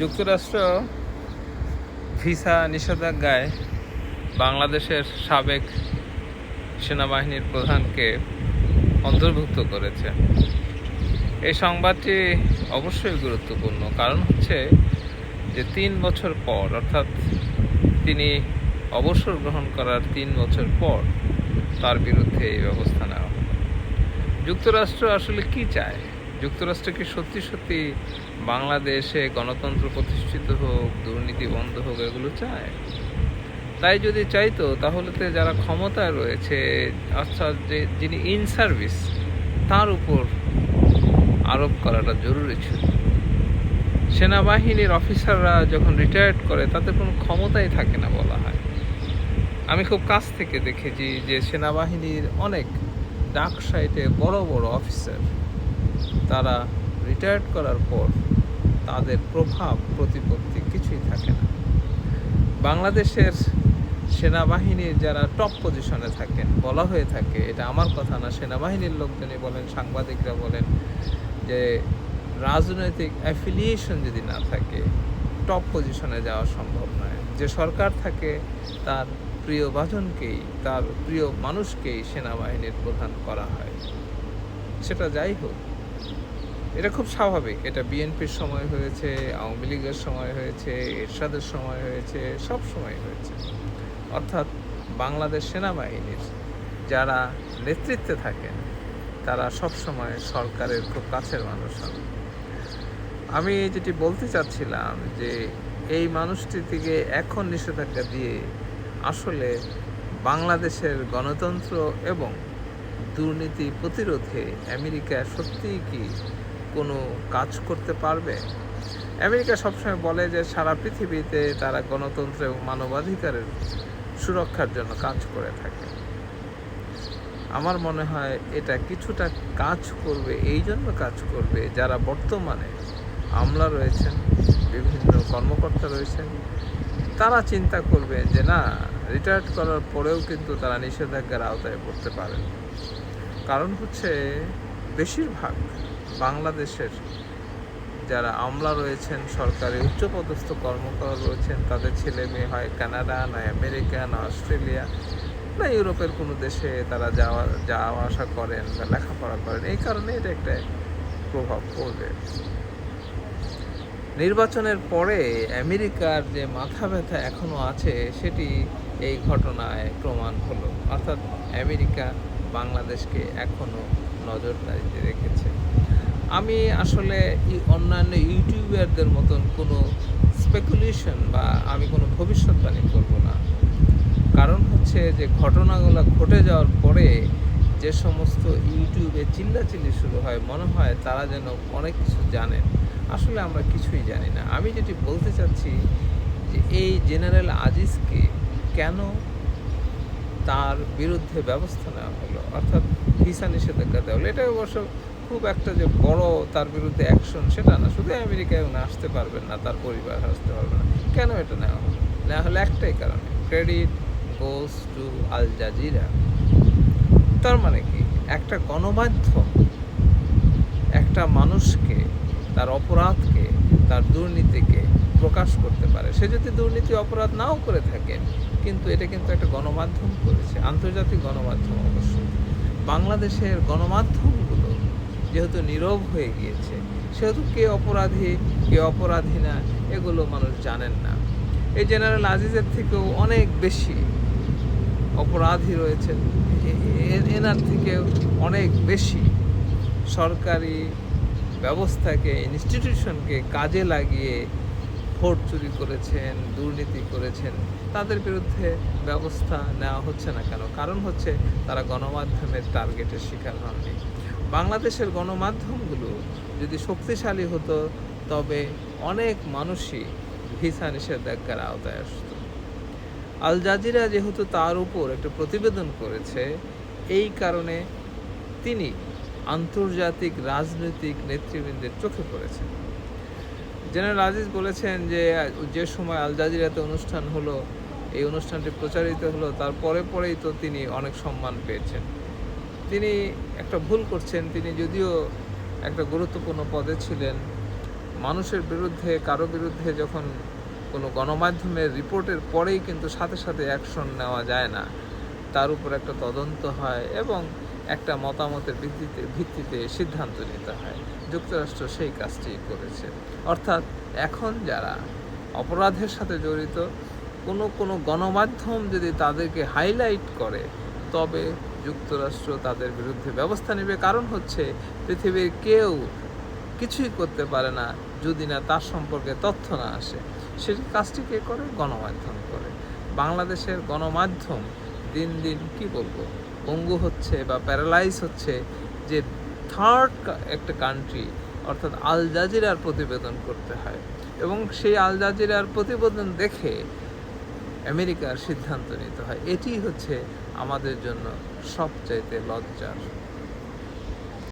যুক্তরাষ্ট্র ভিসা নিষেধাজ্ঞায় বাংলাদেশের সাবেক সেনাবাহিনীর প্রধানকে অন্তর্ভুক্ত করেছে। এই সংবাদটি অবশ্যই গুরুত্বপূর্ণ কারণ হচ্ছে যে তিন বছর পর, অর্থাৎ তিনি অবসর গ্রহণ করার তিন বছর পর তার বিরুদ্ধে এই ব্যবস্থা নেওয়া যুক্তরাষ্ট্র আসলে কি চায়? যুক্তরাষ্ট্র কি সত্যি সত্যি বাংলাদেশে গণতন্ত্র প্রতিষ্ঠিত হোক, দুর্নীতি বন্ধ হোক, এগুলো চায়? তাই যদি চাইতো তাহলে তো যারা ক্ষমতায় রয়েছে অর্থাৎ যে যিনি ইন সার্ভিস তার উপর আরোপ করাটা জরুরি ছিল। সেনাবাহিনীর অফিসাররা যখন রিটায়ার্ড করে, তাতে কোনো ক্ষমতাই থাকে না বলা হয়। আমি খুব কাছ থেকে দেখেছি যে সেনাবাহিনীর অনেক ডাক সাইটে বড় বড় অফিসার তারা রিটায়ার্ড করার পর তাদের প্রভাব প্রতিপত্তি কিছুই থাকে না। বাংলাদেশের সেনাবাহিনীর যারা টপ পজিশনে থাকেন, বলা হয়ে থাকে, এটা আমার কথা না, সেনাবাহিনীর লোকজনই বলেন, সাংবাদিকরা বলেন, যে রাজনৈতিক অ্যাফিলিয়েশন যদি না থাকে টপ পজিশনে যাওয়া সম্ভব নয়। যে সরকার থাকে, তার প্রিয় ভাজনকেই, তার প্রিয় মানুষকেই সেনাবাহিনীর প্রধান করা হয়। সেটা যাই হোক এটা খুব স্বাভাবিক। এটা বিএনপির সময় হয়েছে, আওয়ামী লীগের সময় হয়েছে, এরশাদের সময় হয়েছে, সব সময় হয়েছে। অর্থাৎ বাংলাদেশ সেনাবাহিনীর যারা নেতৃত্বে থাকেন, তারা সব সময় সরকারের খুব কাছের মানুষ হন। আমি যেটি বলতে চাচ্ছিলাম যে, এই মানুষটি থেকে এখন নিষেধাজ্ঞা দিয়ে আসলে বাংলাদেশের গণতন্ত্র এবং দুর্নীতি প্রতিরোধে আমেরিকা সত্যিই কি কোনো কাজ করতে পারবে? আমেরিকা সবসময় বলে যে সারা পৃথিবীতে তারা গণতন্ত্র এবং মানবাধিকারের সুরক্ষার জন্য কাজ করে থাকে। আমার মনে হয় এটা কিছুটা কাজ করবে, এই জন্য কাজ করবে, যারা বর্তমানে আমলা রয়েছেন, বিভিন্ন কর্মকর্তা রয়েছেন, তারা চিন্তা করবেন যে না রিটায়ার্ড করার পরেও কিন্তু তারা নিষেধাজ্ঞার আওতায় পড়তে পারেন। কারণ হচ্ছে, বেশিরভাগ বাংলাদেশের যারা আমলা রয়েছেন, সরকারি উচ্চপদস্থ কর্মকর রয়েছেন, তাদের ছেলে মেয়ে হয় কানাডা, না আমেরিকা, না অস্ট্রেলিয়া, না ইউরোপের কোনো দেশে তারা যাওয়া যাওয়া আসা করেন বা লেখাপড়া করেন। এই কারণে এটা একটা প্রভাব পড়বে। নির্বাচনের পরে আমেরিকার যে মাথা ব্যথা এখনও আছে, সেটি এই ঘটনায় প্রমাণ হলো। অর্থাৎ আমেরিকা বাংলাদেশকে এখনও নজরদারিতে রেখেছে। আমি আসলে অন্যান্য ইউটিউবারদের মতন কোনো স্পেকুলেশন বা আমি কোনো ভবিষ্যৎবাণী করব না। কারণ হচ্ছে যে ঘটনাগুলো ঘটে যাওয়ার পরে যে সমস্ত ইউটিউবে চিল্লাচিল্লি শুরু হয়, মনে হয় তারা যেন অনেক কিছু জানেন। আসলে আমরা কিছুই জানি না। আমি যেটি বলতে চাচ্ছি যে এই জেনারেল আজিজকে কেন তার বিরুদ্ধে ব্যবস্থা নেওয়া হলো? অর্থাৎ ভিসা নিষেধাজ্ঞা দেওয়া হলো। এটা অবশ্য খুব একটা যে বড় তার বিরুদ্ধে অ্যাকশন সেটা না। শুধু আমেরিকায় উনি আসতে পারবেন না, তার পরিবার আসতে পারবে না। কেন এটা নেওয়া হলো? নেওয়া হলো একটাই কারণে। Credit goes to Al Jazeera তার মানে কি? একটা গণমাধ্যম একটা মানুষকে, তার অপরাধকে, তার দুর্নীতিকে প্রকাশ করতে পারে। সে যদি দুর্নীতি, অপরাধ নাও করে থাকে, কিন্তু এটা কিন্তু একটা গণমাধ্যম করেছে। আন্তর্জাতিক গণমাধ্যম অবশ্যই বাংলাদেশের গণমাধ্যমগুলো যেহেতু নীরব হয়ে গিয়েছে, সেহেতু কে অপরাধী কে অপরাধী না, এগুলো মানুষ জানেন না। এই জেনারেল আজিজের থেকেও অনেক বেশি অপরাধী রয়েছেন। এনার থেকেও অনেক বেশি সরকারি ব্যবস্থাকে ইনস্টিটিউশনকে কাজে লাগিয়ে ভোট চুরি করেছেন, দুর্নীতি করেছেন, তাদের বিরুদ্ধে ব্যবস্থা নেওয়া হচ্ছে না কেন? কারণ হচ্ছে তারা গণমাধ্যমের টার্গেটের শিকার হননি। বাংলাদেশের গণমাধ্যমগুলো যদি শক্তিশালী হতো, তবে অনেক মানুষই ভিসা নিষেধাজ্ঞার আওতায় আসতো। আল জাজিরা যেহেতু তার উপর একটা প্রতিবেদন করেছে, এই কারণে তিনি আন্তর্জাতিক রাজনৈতিক নেতৃবৃন্দের চোখে পড়েছেন। জেনারেল আজিজ বলেছেন যে যে সময় আল জাজিরাতে অনুষ্ঠান হলো, এই অনুষ্ঠানটি প্রচারিত হলো, তার পরে পরেই তো তিনি অনেক সম্মান পেয়েছেন। তিনি একটা ভুল করছেন। তিনি যদিও একটা গুরুত্বপূর্ণ পদে ছিলেন। মানুষের বিরুদ্ধে, কারও বিরুদ্ধে যখন কোনো গণমাধ্যমের রিপোর্টের পরেই কিন্তু সাথে সাথে অ্যাকশন নেওয়া যায় না। তার উপর একটা তদন্ত হয় এবং একটা মতামতের ভিত্তিতে ভিত্তিতে সিদ্ধান্ত নিতে হয়। যুক্তরাষ্ট্র সেই কাজটি করেছে। অর্থাৎ এখন যারা অপরাধের সাথে জড়িত, কোনো কোনো গণমাধ্যম যদি তাদেরকে হাইলাইট করে তবে যুক্তরাষ্ট্র তাদের বিরুদ্ধে ব্যবস্থা নেবে। কারণ হচ্ছে, পৃথিবীর কেউ কিছুই করতে পারে না যদি না তার সম্পর্কে তথ্য না আসে। সেই কাজটি কে করে? গণমাধ্যম করে। বাংলাদেশের গণমাধ্যম দিন দিন কি বলব? পঙ্গু হচ্ছে বা প্যারালাইজ হচ্ছে যে থার্ড একটা কান্ট্রি, অর্থাৎ আল জাজিরার প্রতিবেদন করতে হয়। এবং সেই আল জাজিরার প্রতিবেদন দেখে আমেরিকার সিদ্ধান্ত নিতে হয়। এটি হচ্ছে আমাদের জন্য সবচাইতে লজ্জার।